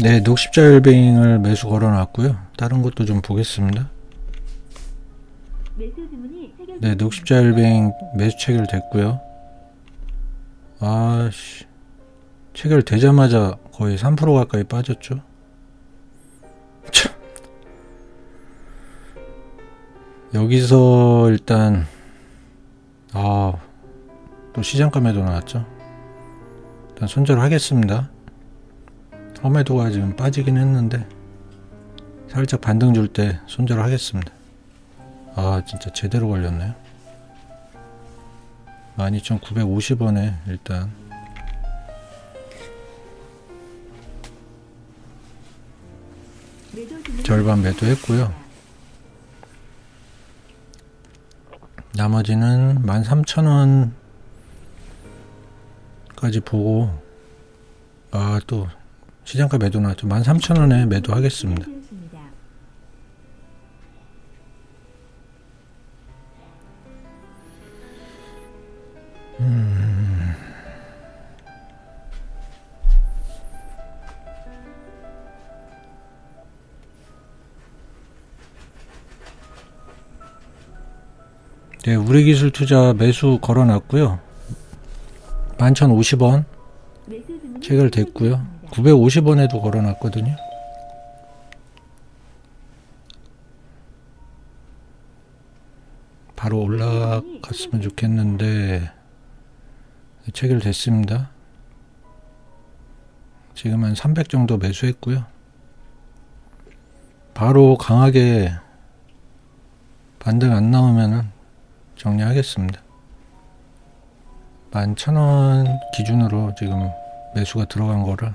네, 녹십자 일뱅을 매수 걸어놨고요. 다른 것도 좀 보겠습니다. 네, 녹십자 일뱅 매수 체결됐고요. 아씨, 체결되자마자 거의 3% 가까이 빠졌죠. 참. 여기서 일단 아, 또 시장가 매도 나왔죠. 일단 손절 하겠습니다. 험매도가 지금 빠지긴 했는데 살짝 반등 줄 때 손절 하겠습니다. 아 진짜 제대로 걸렸네요 12,950원에 일단 절반 매도했고요 나머지는 13,000원까지 보고 아또 시장가 매도 나왔죠 13,000원에 매도하겠습니다 되었습니다. 네 우리 기술 투자 매수 걸어놨고요 11,050원 매수 주문이 체결됐고요. 950원에도 걸어놨거든요. 바로 올라갔으면 좋겠는데 체결됐습니다. 지금 한 300 정도 매수했고요. 바로 강하게 반등 안 나오면은 정리하겠습니다. 11,000원 기준으로 지금 매수가 들어간 거를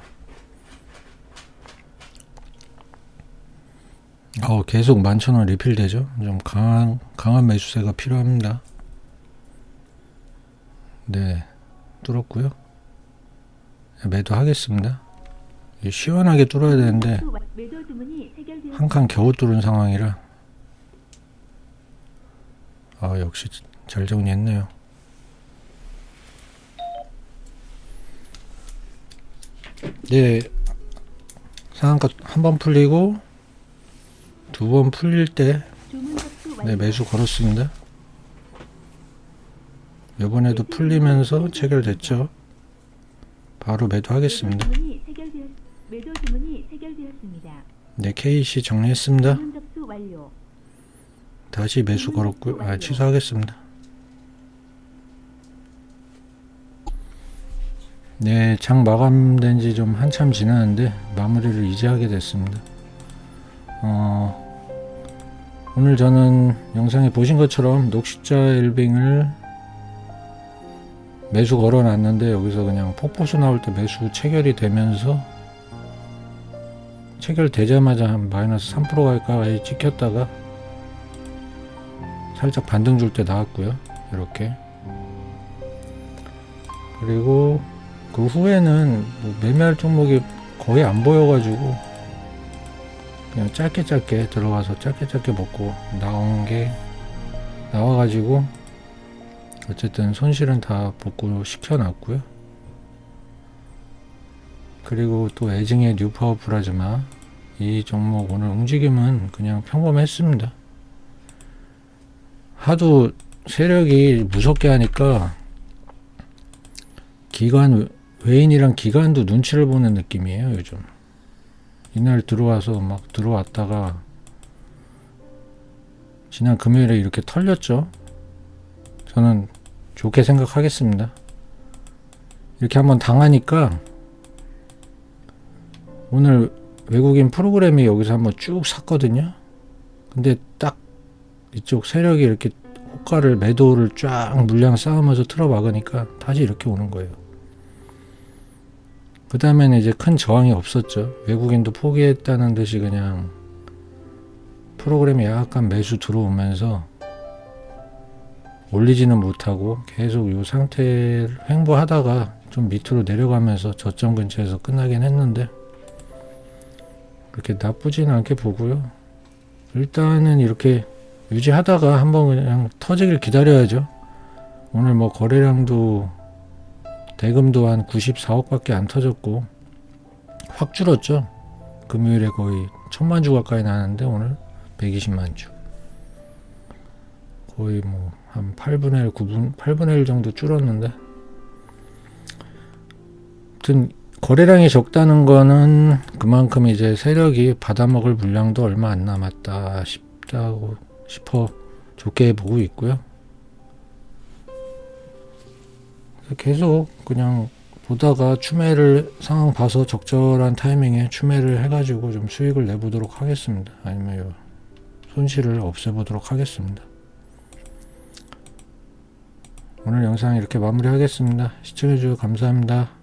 어, 계속 11,000원 리필 되죠? 좀 강한, 강한 매수세가 필요합니다. 네, 뚫었고요. 매도하겠습니다. 시원하게 뚫어야 되는데. 한 칸 겨우 뚫은 상황이라 아 역시 잘 정리했네요. 네, 상한가 한 번 풀리고 두 번 풀릴 때. 네, 매수 걸었습니다. 이번에도 풀리면서 체결됐죠. 바로 매도하겠습니다. 네, KC 정리했습니다. 다시 매수 걸었고요. 아, 취소하겠습니다. 네, 장 마감된 지 좀 한참 지났는데 마무리를 이제 하게 됐습니다. 어, 오늘 저는 영상에 보신 것처럼 녹십자 일빙을 매수 걸어놨는데 여기서 그냥 폭포수 나올 때 매수 체결이 되면서 체결되자마자 한 마이너스 3% 가까이 찍혔다가 살짝 반등 줄 때 나왔고요. 이렇게. 그리고 그 후에는 뭐 매매할 종목이 거의 안 보여가지고 그냥 짧게 짧게 들어가서 짧게 짧게 먹고 나온 게 나와가지고 어쨌든 손실은 다 복구 시켜놨고요. 그리고 또 애증의 뉴파워 플라즈마 이 종목 오늘 움직임은 그냥 평범했습니다. 하도 세력이 무섭게 하니까 기관 외인이랑 기관도 눈치를 보는 느낌이에요 요즘 이날 들어와서 막 들어왔다가 지난 금요일에 이렇게 털렸죠. 저는 좋게 생각하겠습니다. 이렇게 한번 당하니까 오늘 외국인 프로그램이 여기서 한번 쭉 샀거든요. 근데 딱 이쪽 세력이 이렇게 호가를 매도를 쫙 물량 쌓으면서 틀어 막으니까 다시 이렇게 오는 거예요. 그 다음에는 이제 큰 저항이 없었죠. 외국인도 포기했다는 듯이 그냥 프로그램이 약간 매수 들어오면서 올리지는 못하고 계속 이 상태를 횡보하다가 좀 밑으로 내려가면서 저점 근처에서 끝나긴 했는데 그렇게 나쁘지는 않게 보고요. 일단은 이렇게 유지하다가 한번 그냥 터지길 기다려야죠. 오늘 뭐 거래량도 대금도 한 94억밖에 안 터졌고 확 줄었죠. 금요일에 거의 천만 주 가까이 나는데 오늘 120만 주. 거의 뭐 한 8분의 1, 9분, 8분의 1 정도 줄었는데. 아무튼 거래량이 적다는 거는 그만큼 이제 세력이 받아먹을 물량도 얼마 안 남았다 싶다고 싶어 좋게 보고 있고요. 계속 그냥 보다가 추매를 상황 봐서 적절한 타이밍에 추매를 해가지고 좀 수익을 내보도록 하겠습니다. 아니면 요 손실을 없애보도록 하겠습니다. 오늘 영상 이렇게 마무리하겠습니다. 시청해주셔서 감사합니다.